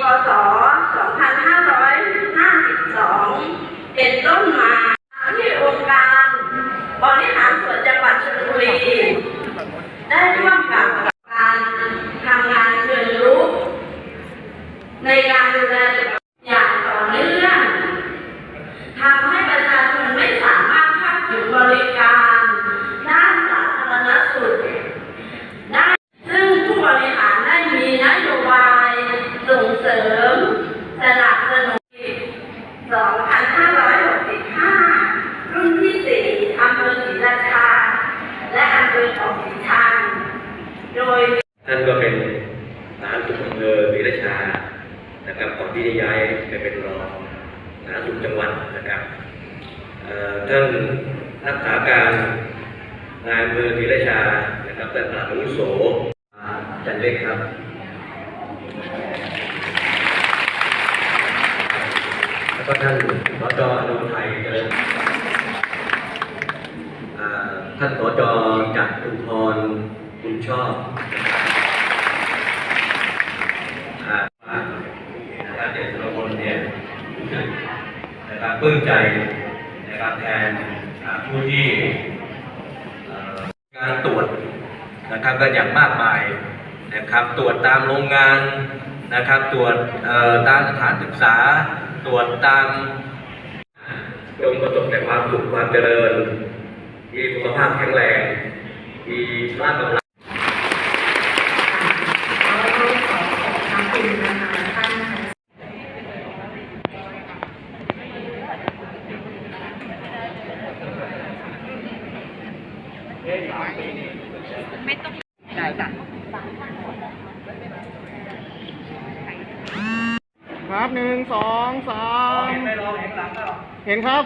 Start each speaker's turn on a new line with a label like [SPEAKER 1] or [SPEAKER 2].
[SPEAKER 1] พศ 2552 เป็นต้นมาที่องค์การบริหารส่วนจังหวัดชลบุรี ได้ร่วมกับการทำงานเชิงรุกในการดูแลอย่างต่อเนื่องทำให้ประชาชนไม่สามารถเข้าถึงบริการด้านสาธารณสุขได้ ซึ่งผู้บริหารได้มีนโยบาย ส่งเสริมสนับสนุน2565 รุ่นที่ 4อำเภอศรีราชา และอำเภอของศรีชังโดย
[SPEAKER 2] ท่านก็เป็นสาธารณสุขอำเภอศรีราชา นะครับก่อนที่จะย้ายไปเป็นรองสาธารณสุขจังหวัดนะครับเอ่อท่านรักษาการนายอำเภอศรีราชา นะครับท่านปราบอาวุโสจันเล็กครับ แล้วก็ท่านสจอนุไทยเจริญอ่าท่านสจจากชุมพรคุณชอบอ่านเด็กทุกคนเนี่ยนะครับปลื้มใจนะครับแทนผู้ที่การตรวจนะครับก็อย่างมากมาย นะครับ ตรวจตามโรงงานนะครับ ตรวจตามสถานศึกษา ตรวจตามจงประสบแต่ความสุขความเจริญ มีสุขภาพแข็งแรง มีร่างกำลัง
[SPEAKER 3] ครับหนึ่งสองสาม
[SPEAKER 2] ไม่รอเห็นหลังก็
[SPEAKER 3] เห็นครับ